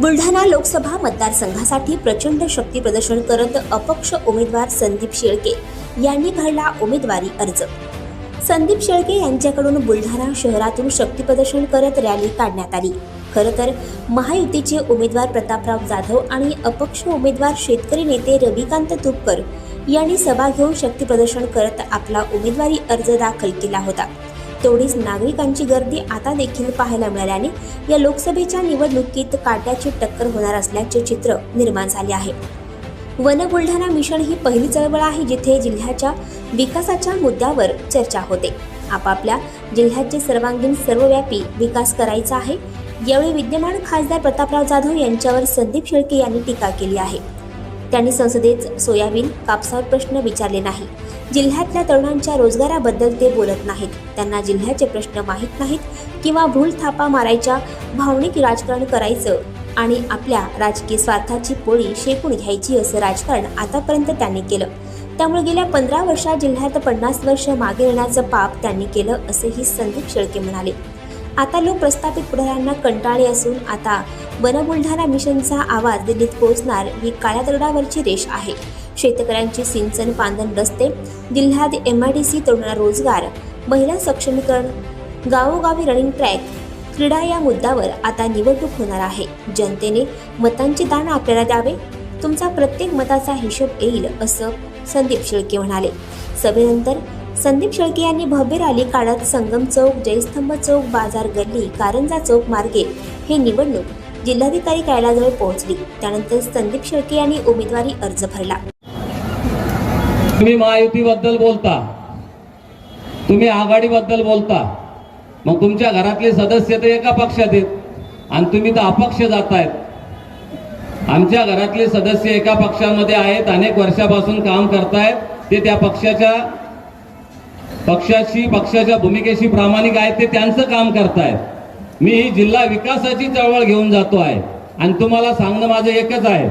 बुलढाणा लोकसभा मतदारसंघासाठी प्रचंड शक्ती प्रदर्शन करत अपक्ष उमेदवार संदीप शेळके यांनी भरला उमेदवारी अर्ज. संदीप शेळके यांच्याकडून बुलढाणा शहरातून शक्ती प्रदर्शन करत रॅली काढण्यात आली. खरं तर महायुतीचे उमेदवार प्रतापराव जाधव आणि अपक्ष उमेदवार शेतकरी नेते रविकांत तुपकर यांनी सभा घेऊन शक्ती प्रदर्शन करत आपला उमेदवारी अर्ज दाखल केला होता. तेवढीच नागरिकांची गर्दी आता देखील पाहायला मिळाल्याने या लोकसभेच्या निवडणुकीत काट्याची टक्कर होणार असल्याचे चित्र निर्माण झाले आहे. वन बुलढाणा मिशन ही पहिली चळवळ आहे जिथे जिल्ह्याच्या विकासाच्या मुद्द्यावर चर्चा होते. आपापल्या जिल्ह्याचे सर्वांगीण सर्वव्यापी विकास करायचा आहे. यावेळी विद्यमान खासदार प्रतापराव जाधव यांच्यावर संदीप शेळके यांनी टीका केली आहे. त्यांनी संसदेत सोयाबीन कापसावर प्रश्न विचारले नाही. जिल्ह्यातल्या तरुणांच्या रोजगाराबद्दल ते बोलत नाहीत. त्यांना जिल्ह्याचे प्रश्न माहीत नाहीत किंवा भूल थापा मारायच्या भावनिक राजकारण करायचं आणि आपल्या राजकीय स्वार्थाची पोळी शेकून घ्यायची असं राजकारण आतापर्यंत त्यांनी केलं. त्यामुळे गेल्या पंधरा वर्षात जिल्ह्यात पन्नास वर्ष मागे येण्याचं पाप त्यांनी केलं असंही संदीप शेळके म्हणाले. आता लोक प्रस्थापित पुढाऱ्यांना कंटाळे असून आता वन बुलढाणा मिशनचा आवाज दिल्लीत पोहोचणार ही काळ्या दरडावरची रेष आहे. शेतकऱ्यांची सिंचन पांदन रस्ते जिल्ह्यात एम आय डी सी तरुणांना रोजगार महिला सक्षमीकरण गावोगावी रनिंग ट्रॅक क्रीडा या मुद्द्यावर आता निवडणूक होणार आहे. जनतेने मतांचे दान आपल्याला द्यावे तुमचा प्रत्येक मताचा हिशोब येईल असं संदीप शेळके म्हणाले. सभेनंतर संदीप शेळके यांनी भव्य रॅली काढत संगम चौक जयस्तंभ चौक बाजार गल्ली कारंजा चौक मार्गे हे निवडणूक जिल्हाधिकारी कार्यालयाजवळ पोहोचली. त्यानंतर संदीप शेळके यांनी उमेदवारी अर्ज भरला. तुम्ही महायुतीबद्दल बोलता. तुम्ही आघाडीबद्दल बोलता. मग तुमच्या घरातले सदस्य तर एका पक्षात आहेत. आणि तुम्ही तर अपक्ष जातायत. आमच्या घरातले सदस्य एका पक्षामध्ये आहेत अनेक वर्षापासून काम करतायत. ते त्या पक्षाच्या पक्षाशी पक्षाच्या भूमिकेशी प्रामाणिक आहेत ते त्यांचं काम करतायत. मी ही जिल्हा विकासाची चळवळ घेऊन जातो आहे. आणि तुम्हाला सांगणं माझं एकच आहे.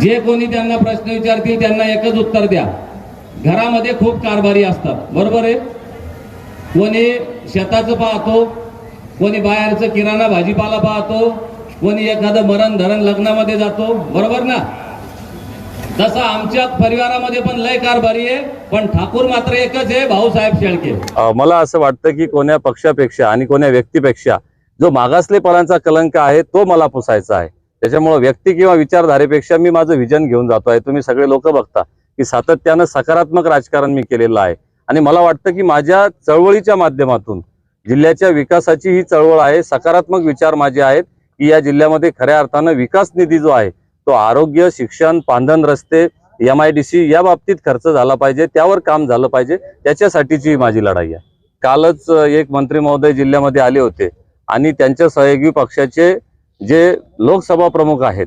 जे कोणी त्यांना प्रश्न विचारतील त्यांना एकच उत्तर द्या. घरामध्ये खूप कारभारी असतात. बरोबर आहे? कोणी शेताचं पाहतो कोणी बाहेरचं किराणा भाजीपाला पाहतो कोणी एखादं मरण धरण लग्नामध्ये जातो. बरोबर ना? तसा आमच्या परिवारामध्ये पण लय कारभारी आहे पण ठाकूर मात्र एकच आहे भाऊसाहेब शेळके. मला असं वाटतं की कोण्या पक्षापेक्षा आणि कोण्या व्यक्तीपेक्षा जो मागासलेपणाचा कलंक आहे तो मला पुसायचा आहे. त्याच्यामुळे व्यक्ती किंवा विचारधारेपेक्षा मी माझं विजन घेऊन जातो आहे तुम्ही सगळे लोक बघता. की सातत्यानं सकारात्मक राजकारण मी केलेलं आहे. आणि मला वाटतं की माझ्या चळवळीच्या माध्यमातून जिल्ह्याच्या विकासाची ही चळवळ आहे. सकारात्मक विचार माझे आहेत की या जिल्ह्यामध्ये खऱ्या अर्थानं विकास निधी जो आहे तो आरोग्य शिक्षण पांधन रस्ते एम आय डी सी या बाबतीत खर्च झाला पाहिजे. त्यावर काम झालं पाहिजे. त्याच्यासाठीची माझी लढाई आहे. कालच एक मंत्री महोदय जिल्ह्यामध्ये आले होते आणि त्यांच्या सहयोगी पक्षाचे जे लोकसभा प्रमुख आहेत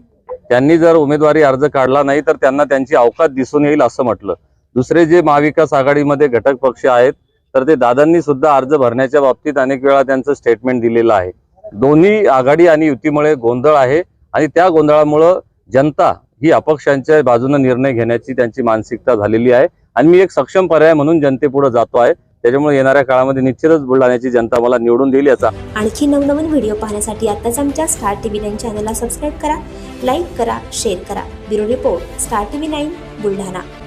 त्यांनी जर उमेदवारी अर्ज काढला नाही तर त्यांना त्यांची अवकात दिसून येईल असं म्हटलं. दुसरे जे महाविकास आघाडीमध्ये घटक पक्ष आहेत तर ते दादांनी सुद्धा अर्ज भरण्याच्या बाबतीत अनेक वेळा त्यांचं स्टेटमेंट दिलेलं आहे. दोन्ही आघाडी आणि युतीमुळे गोंधळ आहे आणि त्या गोंधळामुळं जनता ही अपक्षांच्या बाजूने निर्णय घेण्याची त्यांची मानसिकता झालेली आहे. आणि मी एक सक्षम पर्याय म्हणून जनतेपुढे जातो आहे. त्याच्यामुळे येणाऱ्या काळामध्ये निश्चितच बुलढाण्याची जनता मला निवडून देईल याचा. आणखी नवनवीन व्हिडिओ पाहण्यासाठी आताच आमच्या स्टार टीव्ही नाईन चॅनलला सबस्क्राईब करा लाईक करा शेअर करा. Bureau report star TV nine Buldhana.